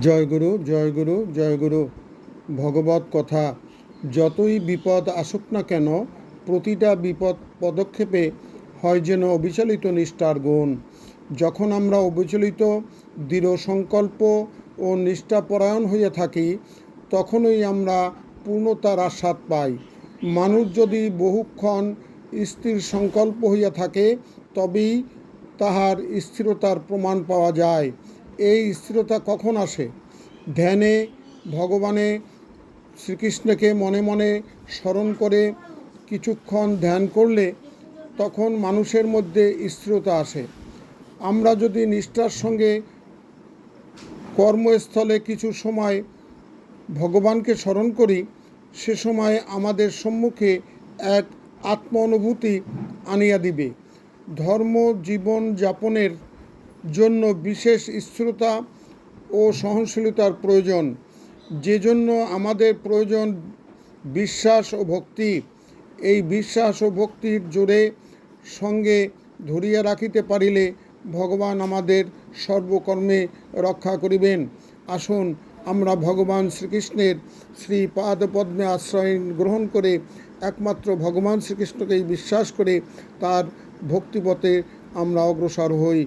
জয়গুরু জয়গুরু জয়গুরু ভগবত কথা, যতই বিপদ আসুক না কেন, প্রতিটা বিপদ পদক্ষেপে হয় যেন অবিচলিত নিষ্ঠার গুণ। যখন আমরা অবিচলিত, দৃঢ় সংকল্প ও নিষ্ঠাপরায়ণ হয়ে থাকি, তখনই আমরা পূর্ণতার আস্বাদ পাই। মানুষ যদি বহুক্ষণ স্থির সংকল্প হইয়া থাকে, তবেই তাহার স্থিরতার প্রমাণ পাওয়া যায়। এই স্থিরতা কখন আসে? ধ্যানে, ভগবানে শ্রীকৃষ্ণকে মনে মনে স্মরণ করে কিছুক্ষণ ধ্যান করলে তখন মানুষের মধ্যে স্থিরতা আসে। আমরা যদি নিষ্ঠার সঙ্গে কর্মস্থলে কিছু সময় ভগবানকে স্মরণ করি, সে সময় আমাদের সম্মুখে এক আত্ম অনুভূতি আনিয়া দিবে। ধর্ম জীবন যাপনের জন্য বিশেষ স্থিরতা ও সহনশীলতার প্রয়োজন। যে জন্য আমাদের প্রয়োজন বিশ্বাস ও ভক্তি। এই বিশ্বাস ও ভক্তির জোরে সঙ্গে ধরিয়া রাখিতে পারিলে ভগবান আমাদের সর্বকর্মে রক্ষা করিবেন। আসুন আমরা ভগবান শ্রীকৃষ্ণের শ্রী পাদপদ্মে আশ্রয় গ্রহণ করে একমাত্র ভগবান শ্রীকৃষ্ণকেই বিশ্বাস করে তার ভক্তিপথে আমরা অগ্রসর হই।